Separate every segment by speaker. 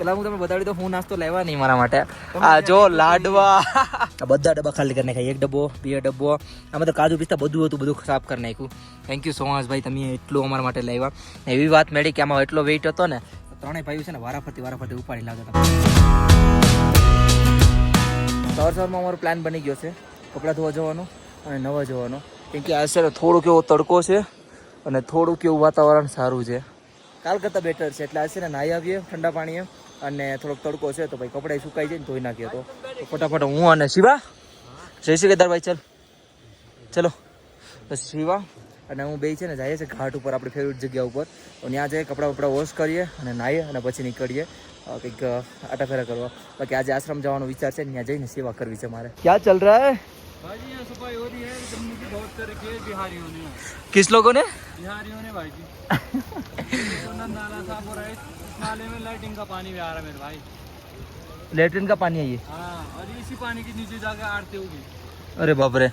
Speaker 1: પેલા હું તમને બતાડી દઉં હું નાસ્તો લેવા નહીં મારા માટે. આ જો લાડવા. આ બધા ડબ્બા ખાલી કરી નાખ્યા એક ડબ્બો બે ડબ્બો. આમાં તો કાજુ પિસ્તા બધું હતું બધું સાફ કરી નાખ્યું. થેન્ક યુ સો મચ ભાઈ તમે એટલું અમારા માટે લાવ્યા એવી વાત મળી કે આમાં એટલો વેઇટ હતો ને ત્રણેય ભાઈઓ છે ને વારાફરતી વારાફરતી ઉપાડી લાગતા હતા સવાર સવારમાં અમારો પ્લાન બની ગયો છે. કપડાં ધોવા જવાનો અને નવા જવાનો. કેમ કે આજે છે થોડુંક એવો તડકો છે અને થોડુંક એવું વાતાવરણ સારું છે. કાલ કરતાં બેટર છે. એટલે આજે ને નાહી આવીએ, ઠંડા પાણીએ અને થોડોક તડકો છે તો ભાઈ કપડાં સુકાઈ જાય ને ધોઈ નાખીએ તો. ફટાફટ હું અને શિવા. જય શ્રી કેદારભાઈ ચલ. ચલો. શિવા અને હું બે છે ને જઈએ છે ઘાટ ઉપર, આપણી ફેવરિટ જગ્યા ઉપર. અને ત્યાં જઈએ, કપડાં વપડા વોશ કરીએ અને નાહીએ અને પછી નીકળીએ. કંઈક આટાફેરા કરવા. બાકી આજે આશ્રમ જવાનો વિચાર છે ત્યાં જઈને સેવા કરવી છે મારે. ક્યાં ચલ રહા હે?
Speaker 2: भाई जी यहाँ सफाई हो रही है जम्मू की बहुत तरह के बिहारियों ने
Speaker 1: किस लोगों ने
Speaker 2: बिहारियों ने भाई जी तो नल नाला साफ हो रहा है इस नाले में लाइटिंग का पानी भी आ रहा है मेरे भाई
Speaker 1: लेटरिन का पानी है ये
Speaker 2: हाँ और इसी पानी के नीचे जाकर आरती होगी
Speaker 1: અરે બાપરે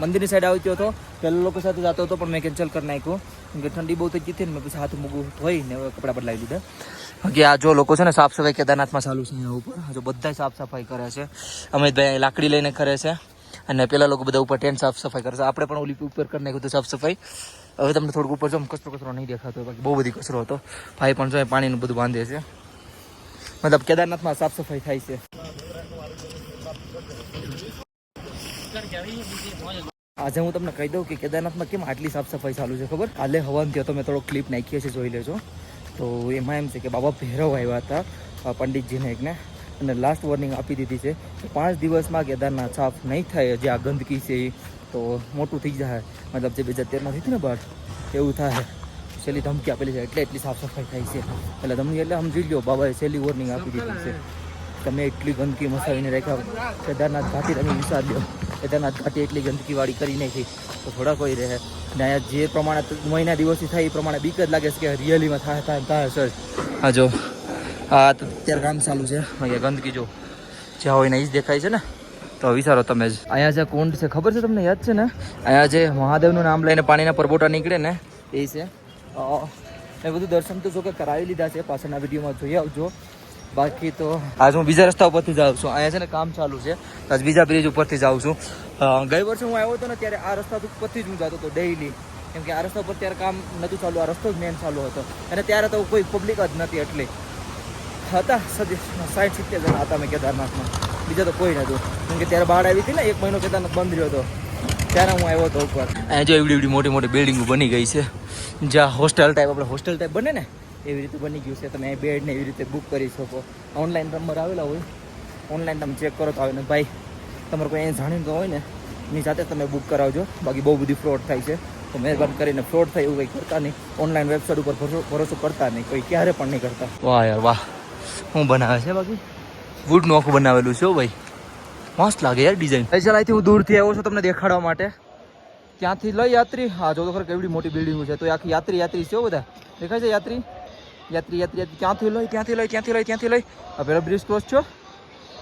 Speaker 1: મંદિરની સાઈડ આવતો હતો પેલા લોકો સાથે જતો હતો પણ મેં કેન્સલ કરી નાખ્યું કેમ કે ઠંડી બહુ થઈ ગઈ હતી ને મેં પછી હાથ મૂગું ધોઈને હવે કપડાં બદલાવી લીધા બાકી આ જો લોકો છે ને સાફ સફાઈ કેદારનાથમાં ચાલુ છે અહીંયા ઉપર. જો બધા સાફ સફાઈ કરે છે. અમિતભાઈ લાકડી લઈને કરે છે. અને પેલા લોકો બધા ઉપર ટેન્ટ સાફ સફાઈ કરે છે. આપણે પણ ઓલી ઉપર કરી નાખ્યું હતું સાફ સફાઈ. હવે તમને થોડુંક ઉપર જો કચરો કચરો નહીં દેખાતો બાકી બહુ બધી કચરો હતો. ભાઈ પણ જો પાણીનું બધું બાંધે છે. મતલબ કેદારનાથમાં સાફ સફાઈ થાય છે. આજે હું તમને કહી દઉં કે કેદારનાથમાં કેમ આટલી સાફ સફાઈ ચાલુ છે ખબર? આલે હવન થયો તો મેં થોડો ક્લિપ નાખીએ છીએ, જોઈ લેજો. તો એમાં એમ છે કે બાબા ભૈરવ આવ્યા હતા પંડિતજીને એકને. અને લાસ્ટ વોર્નિંગ આપી દીધી છે પાંચ દિવસમાં કેદારનાથ સાફ નહીં થાય, જે આ ગંદકી છે એ તો મોટું થઈ જાય. મતલબ જે બે હજાર તેરમાં થઈ ને બાર, એવું થાય. છેલ્લી ધમકી આપેલી છે, એટલે એટલી સાફ સફાઈ થાય છે. એટલે ધમકી એટલે સમજી લો બાબાએ છેલ્લી વોર્નિંગ આપી દીધી છે. તમે એટલી ગંદકી મસાવીને રાખ્યા, કેદારનાથ ઘાટી તમે વિચાર લો કેદારનાથ ઘાટી એટલી ગંદકીવાળી કરી નાખી, તો થોડા કોઈ રહે. ને અહીંયા જે પ્રમાણે મહિના દિવસથી થાય એ પ્રમાણે બીક જ લાગે છે કે રિયલીમાં થાય થાય થાય સર. હા જો. આ અત્યારે કામ ચાલુ છે. અહીંયા ગંદકી જો. જ્યાં હોય ને એ જ દેખાય છે ને. તો વિચારો તમે જ. અહીંયા જે કુંડ છે ખબર છે તમને યાદ છે ને? અહીંયા જે મહાદેવનું નામ લઈને પાણીના પરબોટા નીકળે ને એ છે. એ બધું દર્શન તો જો કે કરાવી લીધા છે. પાછળના વિડીયોમાં જોઈ આવજો. બાકી તો આજ હું બીજા રસ્તા ઉપરથી જાઉં છું. અહીંયા છે ને કામ ચાલુ છે. આજ બીજા બ્રિજ ઉપરથી જાઉં છું. ગઈ વર્ષે હું આવ્યો હતો ને ત્યારે આ રસ્તા ઉપરથી જ હું જતો હતો ડેઈલી કેમ કે આ રસ્તા ઉપર ત્યારે કામ નહોતું ચાલુ, આ રસ્તો જ મેન ચાલુ હતો. અને ત્યારે તો કોઈ પબ્લિક જ નથી એટલી. હતા સાઠ સિત્તેર જણા હતા મેં કેદારનાથમાં. બીજા તો કોઈ નહોતું. કેમ કે ત્યારે બહાર આવી હતી ને, એક મહિનો કેદારનાથ બંધ રહ્યો હતો. ત્યારે હું આવ્યો હતો ઉપર. અહીંયા જો એવડી એવડી મોટી મોટી બિલ્ડિંગો બની ગઈ છે. જ્યાં હોસ્ટેલ ટાઈપ આપણે હોસ્ટેલ ટાઈપ બને ને એવી રીતે બની ગયું છે. તમે બેડને બેડ ને એવી રીતે બુક કરી શકો. ઓનલાઈન નંબર આવેલા હોય. ઓનલાઈન તમે ચેક કરો તો આવે ને ભાઈ તમારે કોઈ અહીંયા જાણીતું હોય ને એની સાથે તમે બુક કરાવજો. બાકી બહુ બધી ફ્રોડ થાય છે. તો મહેરબાની કરીને ફ્રોડ થાય એવું કંઈ કરતા નહીં. ઓનલાઈન વેબસાઇટ ઉપર ભરો- ભરોસો કરતા નહીં. કોઈ ક્યારે પણ નહીં કરતા. વાહ યાર વાહ. હું બનાવે છે બાકી? વુડનું આખું બનાવેલું છે હો ભાઈ. મસ્ત લાગે યાર ડિઝાઇન અહીંથી હું દૂરથી આવ્યો છું તમને દેખાડવા માટે. ત્યાંથી લઈ યાત્રી. હા જો તો ખરે કેવડી મોટી બિલ્ડિંગ છે. તો આખી યાત્રી યાત્રી છે બધા. દેખાય છે યાત્રી? યાત્રી યાત્રી યાત્રી, ક્યાંથી લઈ ત્યાંથી લઈ ત્યાંથી લઈ ત્યાંથી લઈ? આ પેલો બ્રિજ ક્રોસ છો?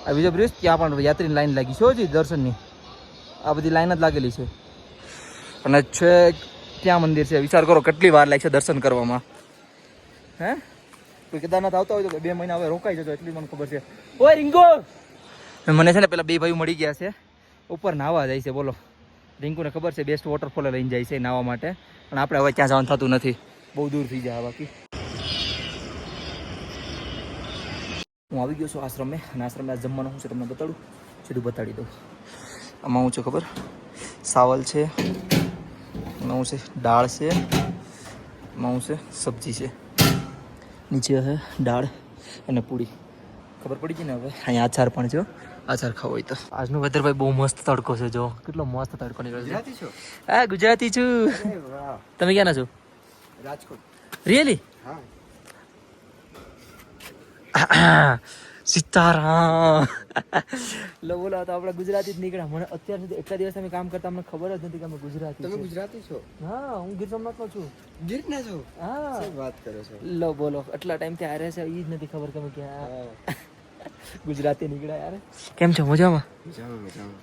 Speaker 1: આ બીજો બ્રિજ? ત્યાં પણ યાત્રીની લાઈન લાગી છે હો દર્શનની. આ બધી લાઈન જ લાગેલી છે. અને છે ત્યાં મંદિર છે. વિચાર કરો કેટલી વાર લાગશે દર્શન કરવામાં. હે? કોઈ કેદારનાથ આવતા હોય તો બે મહિના હવે રોકાઈ જજો, એટલી મને ખબર છે. ઓય, રિંગો! મને છે ને પેલા બે ભાઈઓ મળી ગયા છે. ઉપર નાવા જાય છે, બોલો. રિંકુને ખબર છે બેસ્ટ વોટરફોલ લઈને જાય છે નાવા માટે. પણ આપણે હવે ત્યાં જવાનું થતું નથી. બહુ દૂર થઈ જાય બાકી. હું આવી ગયો છું આશ્રમે અને આશ્રમે આ જમવાનું હું છે તમને બતાડું. સીધું બતાડી દઉં. આમાં હું છે ખબર? સાવલ છે એમાં હું છે દાળ છે એમાં હું છે સબ્જી છે. નીચે છે દાળ અને પૂરી. ખબર પડી ગઈ ને હવે? અહીંયા આચાર પણ છે આચાર ખાવો હોય તો. આજનો વેધર ભાઈ બહુ મસ્ત તડકો છે જો. કેટલો મસ્ત તડકો નીકળ્યો છો. હા ગુજરાતી છું. તમે ક્યાંના છો?
Speaker 2: રાજકોટ.
Speaker 1: રિયલી
Speaker 2: હા.
Speaker 1: સીતારામ. લો બોલો તો આપણે ગુજરાતી જ નીકળ્યા. મને અત્યાર સુધી એટલા દિવસ અમે કામ કરતા અમને ખબર જ નથી કે અમે ગુજરાતી
Speaker 2: તમે ગુજરાતી છો?
Speaker 1: હા હું ગીર સોમનાથનો છું.
Speaker 2: ગીરના છો?
Speaker 1: હા.
Speaker 2: વાત કરો છો?
Speaker 1: લો બોલો એટલા ટાઈમથી આ રહે છે એ જ નથી ખબર કે અમે ક્યાં ગુજરાતી નીકળ્યા યાર. કેમ છો મજામાં?
Speaker 2: મજામાં મજામાં.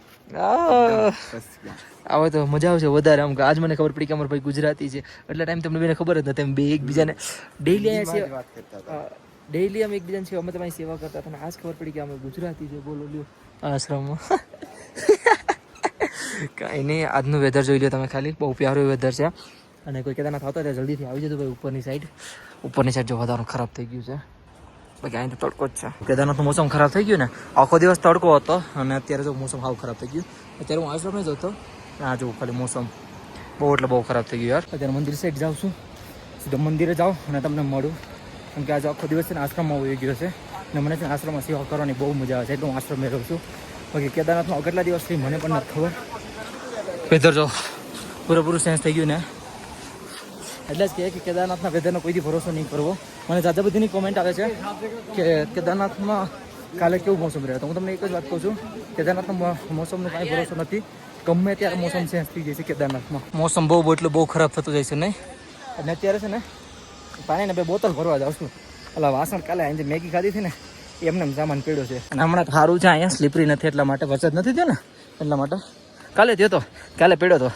Speaker 1: આવે તો મજા આવશે વધારે આમ આજ મને ખબર પડી કે અમારો ભાઈ ગુજરાતી છે. એટલા ટાઈમ તમને બેને ખબર જ નથી અમે બે એકબીજાને ડેઈલી અહીંયા છે ડેઈલી અમે એકબીજાની સેવા અમે તમારી સેવા કરતા હતા આજ ખબર પડી કે અમે ગુજરાતી છે બોલો લ્યો આશ્રમમાં. કાંઈ નહીં, આજનું વેધર જોઈ લો તમે ખાલી. બહુ પ્યારું વેધર છે. અને કોઈ કેદારનાથ થતો ત્યાં જલ્દીથી આવી જતો ભાઈ ઉપરની સાઈડ ઉપરની સાઈડ જો વધારે ખરાબ થઈ ગયું છે. બાકી અહીં તો તડકો જ છે. કેદારનાથનું મોસમ ખરાબ થઈ ગયું ને? આખો દિવસ તડકો હતો અને અત્યારે જો મોસમ સાવ ખરાબ થઈ ગયું. અત્યારે હું આશ્રમે જ હતો. આ જો ખાલી મોસમ. બહુ એટલે બહુ ખરાબ થઈ ગયું યાર. અત્યારે મંદિર સાઈડ જાઉં છું. સીધો મંદિરે જાઓ અને તમને મળું. કેમ કે આજે આખો દિવસ છે ને આશ્રમમાં હોઈ ગયો છે. અને મને છે ને આશ્રમમાં સેવા કરવાની બહુ મજા આવે છે. એટલે હું આશ્રમે રહું છું. બાકી કેદારનાથમાં કેટલા દિવસથી મને પણ નથી ખબર. વેધર જો, પૂરેપૂરું સેન્સ થઈ ગયું ને. એટલે જ કહે કે કેદારનાથના વેધરનો કોઈથી ભરોસો નહીં કરવો. મને જાજા બધીની કોમેન્ટ આવે છે કે કેદારનાથમાં કાલે કેવું મોસમ રહે. તો હું તમને એક જ વાત કહું છું. કેદારનાથમાં મોસમનો કાંઈ ભરોસો નથી. ગમે ત્યારે મોસમ ચેન્જ થઈ જાય છે કેદારનાથમાં. મોસમ બહુ એટલે બહુ ખરાબ થતું જાય છે નહીં? અને અત્યારે છે ને પાણીને બે બોટલ ભરવા જાઉં છું. એટલે વાસણ કાલે આજે મેગી ખાધી હતી ને એમને એમ સામાન પીડ્યો છે. અને હમણાં સારું છે, અહીંયા સ્લીપરી નથી, એટલા માટે વરસાદ નથી થયો ને, એટલા માટે. કાલે થયો તો, કાલે પીડ્યો તો.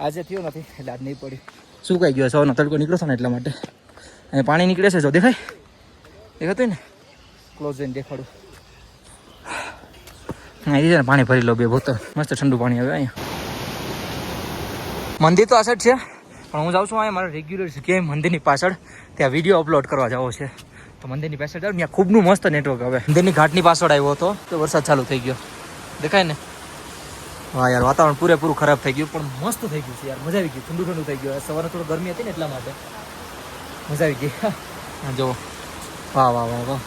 Speaker 1: આજે થયો નથી, એટલે આજ નહીં પડ્યું. સુકાઈ ગયો, સવારનો તડકો નીકળ્યો છે ને એટલા માટે. અહીંયા પાણી નીકળે છે, જો દેખાય. દેખાતું ને? ક્લોઝ જઈને દેખાડું. અહીંથી છે ને પાણી ભરી લો બે બોતલ. મસ્ત ઠંડુ પાણી આવે અહીંયા. મંદિર તો આ સાઈડ છે. પણ હું જાઉં છું અહીંયા, મારા રેગ્યુલર જગ્યાએ મંદિરની પાછળ, ત્યાં વીડિયો અપલોડ કરવા જાવો છે. તો મંદિરની પાછળ જાવ ત્યાં ખૂબનું મસ્ત નેટવર્ક આવે મંદિરની ઘાટની પાછળ આવ્યો હતો, તો વરસાદ ચાલુ થઈ ગયો. દેખાય ને? હા યાર, વાતાવરણ પૂરેપૂરું ખરાબ થઈ ગયું, પણ મસ્ત થઈ ગયું છે યાર. મજા આવી ગઈ, ઠંડુ ઠંડુ થઈ ગયું. સવારે થોડું ગરમી હતી ને એટલા માટે. મજા આવી ગઈ. હા. જુઓ. વાહ વાહ વાહ વાહ.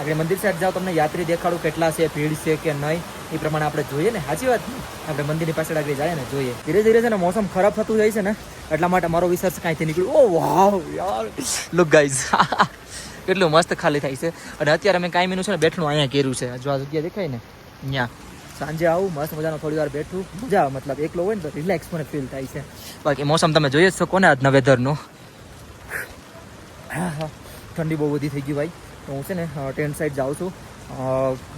Speaker 1: આગળ મંદિર સાઈડ જાઓ, તમને યાત્રી દેખાડું કેટલા છે, ભીડ છે કે નહીં. એ પ્રમાણે આપણે જોઈએ ને, સાચી વાત? આપણે મંદિરની પાછળ આગળ જાય ને, જોઈએ. ધીરે ધીરે છે ને, મોસમ ખરાબ થતું જાય છે ને, એટલા માટે મારો વિચાર છે કાંઈથી નીકળ્યું. ઓ, વાવ, યાર. લુક ગાઈઝ કેટલું મસ્ત ખાલી થાય છે. અને અત્યારે મેં કાંઈ મીનું છે ને, બેઠણું અહીંયા કર્યું છે. જો આ જગ્યા દેખાય ને અહીંયા સાંજે આવું, મસ્ત મજાનો થોડી વાર બેઠું. મજા આવે, મતલબ એકલો હોય ને, તો રિલેક્સ મને ફીલ થાય છે. બાકી મોસમ તમે જોઈ જ શકો ને આજના વેધરનું ઠંડી બહુ બધી થઈ ગઈ ભાઈ. તો હું છે ને ટેન્ટ સાઈડ જાઉં છું.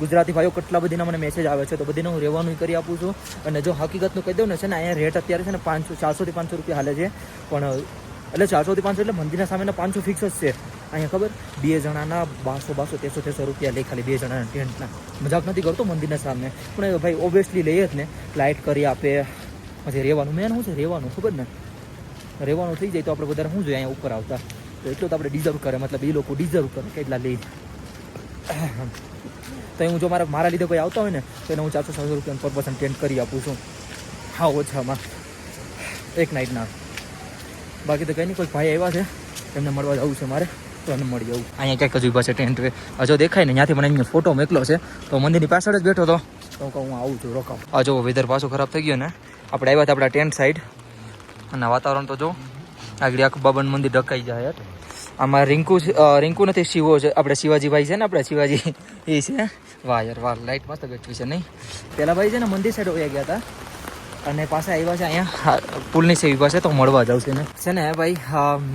Speaker 1: ગુજરાતી ભાઈઓ કેટલા બધીના મને મેસેજ આવે છે, તો બધીને હું રહેવાનું કરી આપું છું. અને જો હકીકતનું કહી દઉં ને, છે ને, અહીંયા રેટ અત્યારે છે ને પાંચસો, ચારસોથી પાંચસો રૂપિયા હાલે છે. પણ, એટલે ચારસોથી પાંચસો એટલે મંદિરના સામેના પાંચસો ફિક્સ જ છે. અહીંયા ખબર? બે જણાના બારસો બારસો, તેરસો તેરસો રૂપિયા લે ખાલી બે જણાના ટેન્ટના મજાક નથી કરતો મંદિરના સામે. પણ ભાઈ ઓબ્વિયસલી લઈએ જ ને. લાઇટ કરી આપે. પછી રહેવાનું મેન શું છે? રહેવાનું, ખબર ને? રહેવાનું થઈ જાય તો આપણે વધારે શું જોઈએ? અહીંયા ઉપર આવતા. તો એટલું તો આપણે ડિઝર્વ કરે. મતલબ એ લોકો ડિઝર્વ કરે કેટલા લઈ તો હું જો મારા મારા લીધે કોઈ આવતા હોય ને, તો એને હું ચારસો સાતસો રૂપિયા પર પર્સન ટેન્ટ કરી આપું છું. હા, ઓછામાં. એક નાઇટના બાકી તો કંઈ નહીં કોઈ ભાઈ આવ્યા છે, એમને મળવા જવું છે મારે, તો એને મળી જવું અહીંયા ક્યાંક જ ઊભા છે ટેન્ટ હજુ દેખાય ને ત્યાંથી મને અહીંયા ફોટો મોકલો છે. તો મંદિરની પાછળ જ બેઠો હતો. તો હું આવું છું રોકાવ આ જો વેધર પાછો ખરાબ થઈ ગયો ને, આપણે આવ્યા હતા આપણા ટેન્ટ સાઈડ અને વાતાવરણ તો જો, આગળ આખું બાબન મંદિર ઢકાઈ જાય આમાં રિંકુ રિંકુ નથી શિવો છે. આપણે શિવાજીભાઈ છે ને આપણે શિવાજી એ છે. વાહ યાર વાહ લાઈટ મસ્ત બેઠી છે નહીં? પેલા ભાઈ છે ને મંદિર સાઈડ વયા ગયા હતા અને પાછા આવ્યા છે અહીંયા. પુલની સેવી પાસે તો મળવા જાઉં છે ને છે ને ભાઈ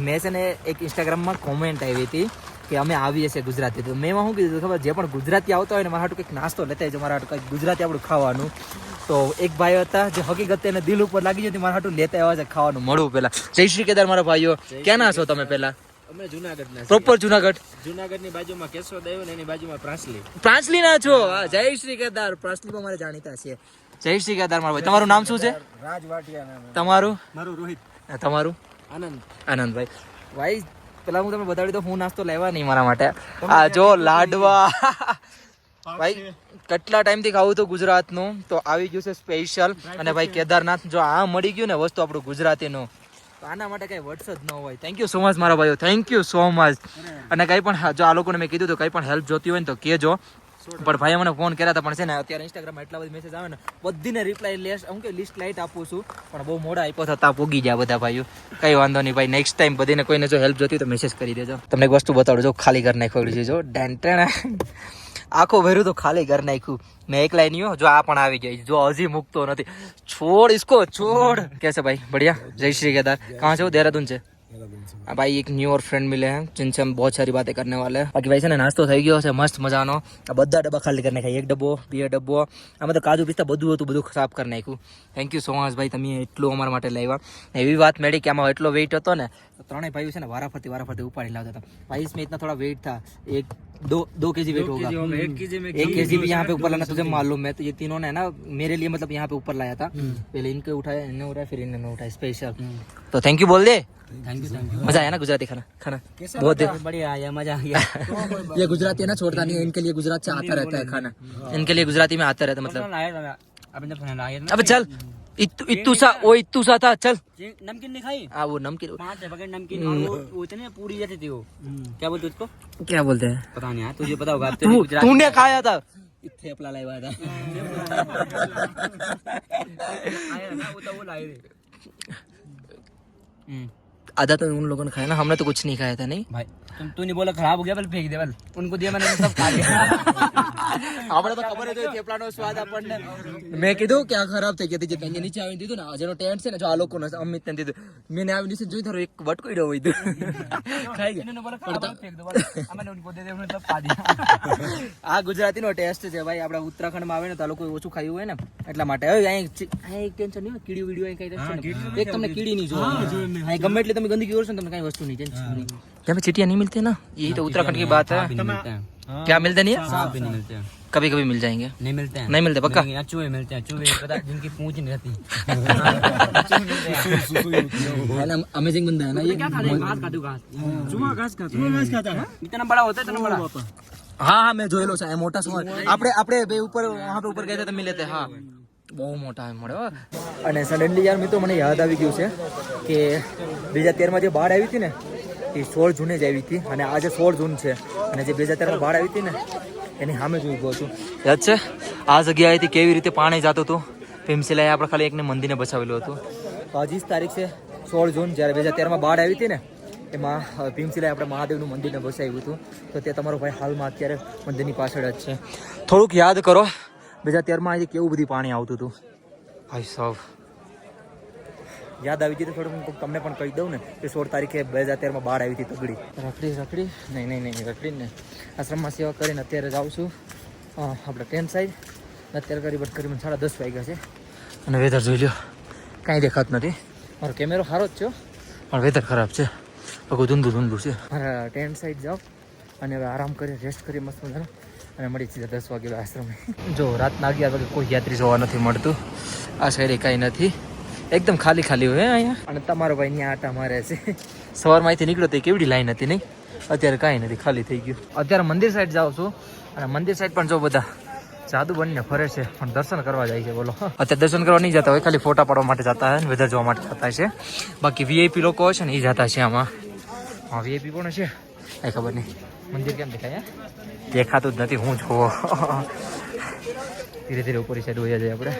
Speaker 1: મેં છે ને એક ઇન્સ્ટાગ્રામમાં કોમેન્ટ આવી હતી કે અમે આવીએ છીએ ગુજરાતી. તો મેં એમાં શું કીધું ખબર? જે પણ ગુજરાતી આવતા હોય ને મારા હાટું કંઈક નાસ્તો લેતા આવજો મારા હાટું કંઈક ગુજરાતી આપણું ખાવાનું. તો એક ભાઈ હતા જે હકીકત એને દિલ ઉપર લાગી જતી મારા હાટું લેતા આવ્યા છે ખાવાનું મળવું પેલા. જય શ્રી કેદાર મારા ભાઈઓ. ક્યાં ના છો તમે પેલા?
Speaker 2: અમે
Speaker 1: પ્રોપર જુનાગઢ.
Speaker 2: જુનાગઢની બાજુમાં કેશોદ આવ્યો ને એની બાજુમાં પ્રાસલી.
Speaker 1: પ્રાંસલી ના છો? હા, જય શ્રી કેદાર પ્રાંસલીમાં મારે જાણીતા છે જય શ્રી કેદાર મારો ભાઈ. તમારું નામ શું છે?
Speaker 2: રાજ વાટિયા
Speaker 1: તમારું?
Speaker 2: મારું રોહિત.
Speaker 1: તમારું?
Speaker 2: આનંદ.
Speaker 1: આનંદભાઈ. ભાઈ પેલા હું તમને બતાડી દઉં હું નાસ્તો લેવા નહીં મારા માટે. આ જો લાડવા. ભાઈ કેટલા ટાઈમથી ખાવું હતું ગુજરાતનું? તો આવી ગયું છે સ્પેશિયલ. અને ભાઈ કેદારનાથ જો આ મળી ગયું ને વસ્તુ આપણું ગુજરાતીનું. આના માટે કઈ વર્ડ્સ જ ન હોય. થેન્ક યુ સો મચ મારા ભાઈઓ. થેન્ક યુ સો મચ અને કંઈ પણ જો આ લોકોને મેં કીધું તો કંઈ પણ હેલ્પ જોતી હોય ને તો કહેજો. પણ ભાઈ મને ફોન કર્યા હતા પણ છે ને અત્યારે ઇન્સ્ટાગ્રામ એટલા બધા મેસેજ આવે ને બધીને રિપ્લાય લેસ હું કે લિસ્ટ લાઇટ આપું છું પણ બહુ મોડા આપ્યો થતા પોગી ગયા બધા ભાઈઓ. કઈ વાંધો નહીં ભાઈ નેક્સ્ટ ટાઈમ બધીને કોઈને જો હેલ્પ જોતી તો મેસેજ કરી દેજો. તમને એક વસ્તુ બતાડું જો ખાલી ઘર નાખી છે જો ડેન્ટેણ આખો ભર્યું તો ખાલી ઘર નાખ્યું. મેં એક લાઈન યો જો આ પણ આવી ગઈ જો હજી મૂકતો નથી. છોડ ઇસકો છોડ. કેસે ભાઈ બઢિયા જય શ્રી કેદાર. કાં છે દેહરાદૂન છે? से अब भाई एक न्यू और फ्रेंड मिले हैं जिनसे हम बहुत सारी बातें करने वाले हैं बाकी वैसे ને નાસ્તો થઈ ગયો છે મસ્ત મજાનો આ બધા ડબ્બા ખાલી કરી નાખ્યા એક ડબ્બો બે ડબ્બો આમાં તો કાજુ પિસ્તા બધું હતું બધું સાફ કરી નાખ્યું થેન્ક યુ સો મચ ભાઈ તમે એટલું અમારા માટે લાવ્યા એવી વાત મળી કે આમાં એટલો વેઇટ હતો ને તો ત્રણેય ભાઈઓ છે ને વારાફરતી વારાફરતી ઉપાડી લાવતા હતા भाई इसमें इतना थोड़ा वेट था एक दो दो के जी वेट होगा
Speaker 2: एक केजी में
Speaker 1: एक के जी भी यहाँ पे ऊपर लाना तुझे मालूम है तो ये तीनों ने ना मेरे लिए मतलब यहाँ पे ऊपर लाया था पहले इनके उठाया इन्हें उठाया फिर इन्होंने उठाया स्पेशल तो थैंक यू बोल दे
Speaker 2: थैंक यू थैंक
Speaker 1: मज़ा आया ना गुजराती खाना खाना? बहुत
Speaker 2: बढ़िया आया मज़ा आ गया।
Speaker 1: ये गुजराती है ना छोड़ता नहीं इनके लिए गुजरात से आता रहता है खाना। इनके लिए गुजराती में आता रहता मतलब। अब चल इत्तू इत्तू सा वो इत्तू सा था चल।
Speaker 2: नमकीन नहीं खाई?
Speaker 1: हाँ वो नमकीन।
Speaker 2: पाँच है नमकीन और वो वो इतने पूरी जैसी थी वो। क्या बोलते उसको?
Speaker 1: क्या बोलते हैं?
Speaker 2: पता नहीं यार तुझे पता होगा
Speaker 1: तू तूने खाया था।
Speaker 2: थेपला लाया था। आया ना वो तो वो लाए थे हम्म,
Speaker 1: आधा तो उन लोगों ने खाया ना हमने तो कुछ नहीं खाया था नहीं
Speaker 2: भाई तुम तूने बोला खराब हो गया बल फेंक दे बल उनको दिया मैंने सब खा लिया
Speaker 1: આપણે તો ખબર જ હોય થેપલાનો સ્વાદ આપણને મેં કીધું કે આ ખરાબ થઈ ગઈ હતી જે નીચે આવીને દીધું ને જેનો ટેન્ટ છે ને જો આ લોકોનો અમિત ને દીધું મેં આવી નીચે જોઈ તારો એક વટકો ઈડો હોય ખાઈ ગયા
Speaker 2: इन्होंने बोला खराब है, फेंक दो बल अब मैंने उनको दे दिया उन्होंने सब खा दिया
Speaker 1: આ ગુજરાતીનો ટેસ્ટ છે ભાઈ આપણા ઉત્તરાખંડમાં આવે ને તો આ લોકો ઓછું ખાયું હોય ને એટલા માટે હવે અહીં ચી- અહીં એક ટેન્શન નહીં હોય, કીડી વીડીઓ અહીં કઈ રહેશે ને. એક તમને કીડી નહીં જોવા અહીં ગમે એટલી તમે ગંદકી કરશો ને તમને કઈ વસ્તુ નહીં ટેન્શન નહીં ત્યાં चिटिया नहीं मिलती ना यही तो उत्तराखंड की बात है
Speaker 2: भी नहीं मिलते हैं
Speaker 1: क्या मिलते नहीं है
Speaker 2: सांप भी नहीं मिलते हैं
Speaker 1: कभी कभी मिल जाएंगे
Speaker 2: नहीं मिलते हैं
Speaker 1: नहीं मिलते पक्का
Speaker 2: लेकिन यहाँ चूहे मिलते हैं चूहे पता जिनकी पूंछ नहीं रहती
Speaker 1: है ना अमेजिंग बंदा है ना ये
Speaker 2: घास खाते घास चूहा घास खाता चूहा घास खाता है इतना बड़ा होता है इतना बड़ा
Speaker 1: હા હા મેં જોયેલો છે એ મોટા સમય આપણે આપણે બે ઉપર વહાં પે ઉપર ગયા હતા મિલે તે હા બહુ મોટા મળે અને સડનલી યાર મિત્રો મને યાદ આવી ગયું છે કે બે હજાર તેરમાં જે બાળ આવી હતી ને, એ સોળ જૂને જ આવી હતી. અને આજે સોળ જૂન છે, અને જે બે હજાર તેરમાં બાળ આવી હતી ને, એની સામે જ ઊભો છું. યાદ છે? આ જગ્યાએથી કેવી રીતે પાણી જતું હતું? ભીમશિલાએ આપણે ખાલી એકને મંદિરને બચાવેલું હતું. તો જ તારીખ છે સોળ જૂન, જ્યારે બે હજાર તેરમાં બાળ આવી હતી ને, એમાં ભીમશિલાએ આપણે મહાદેવનું મંદિરને બસાવ્યું હતું. તો તે તમારો ભાઈ હાલમાં અત્યારે મંદિરની પાછળ જ છે. થોડુંક યાદ કરો બે હજાર તેરમાં આજે કેવું બધું પાણી આવતું હતું? ભાઈ સાહેબ યાદ આવી જતી હું તમને પણ કહી દઉં ને કે સોળ તારીખે બે હજાર તેરમાં બાર આવી હતી તગડી. રખડી રખડી. નહીં નહીં નહીં રખડી ને આશ્રમમાં સેવા કરીને અત્યારે જાઉં છું. આપણે ટ્રેન સાઈડ અત્યારે કરીબ કરીબન સાડા દસ વાગ્યા છે. અને વેધર જોઈ લ્યો. કાંઈ દેખાતું નથી. મારો કેમેરો સારો જ છે પણ વેધર ખરાબ છે. પગું ધૂંધું ધૂંધું છે. મારા ટેન્ટ સાઈડ જાઓ. અને હવે આરામ કરી રેસ્ટ કરી મસ્ત મજાનો. અને મળી સીધા દસ વાગે આશ્રમે. જો, રાતના અગિયાર વાગે કોઈ યાત્રી જોવા નથી મળતું. આ સાઈડે કાંઈ નથી. એકદમ ખાલી ખાલી હોય અહીંયા. અને તમારો ભાઈ ત્યાં આટા મારે છે. સવારમાં અહીંથી નીકળો તો કેવડી લાઈન હતી, નહીં? અત્યારે કાંઈ નથી, ખાલી થઈ ગયું. અત્યારે મંદિર સાઈડ જાઉં છું. અને મંદિર સાઈડ પણ જો બધા જાદુ બનીને ફરે છે, પણ દર્શન કરવા જાય છે, બોલો. અત્યારે દર્શન કરવા નહીં જતા હોય, ખાલી ફોટા પાડવા માટે જતા હોય વેધર જોવા માટે જતા છે. બાકી વીઆઈપી લોકો હોય છે ને એ જતા છે આમાં. હા વીઆઈપી કોણ છે એ ખબર નહીં. મંદિર કેમ દેખાય દેખાતું જ નથી હું જોવો ધીરે ધીરે ઉપરની સાઈડ હોય જાય આપણે.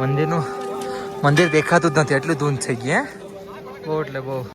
Speaker 1: મંદિરનું મંદિર દેખાતું જ નથી એટલું ધૂંધ થઈ હે? બહુ એટલે બહુ.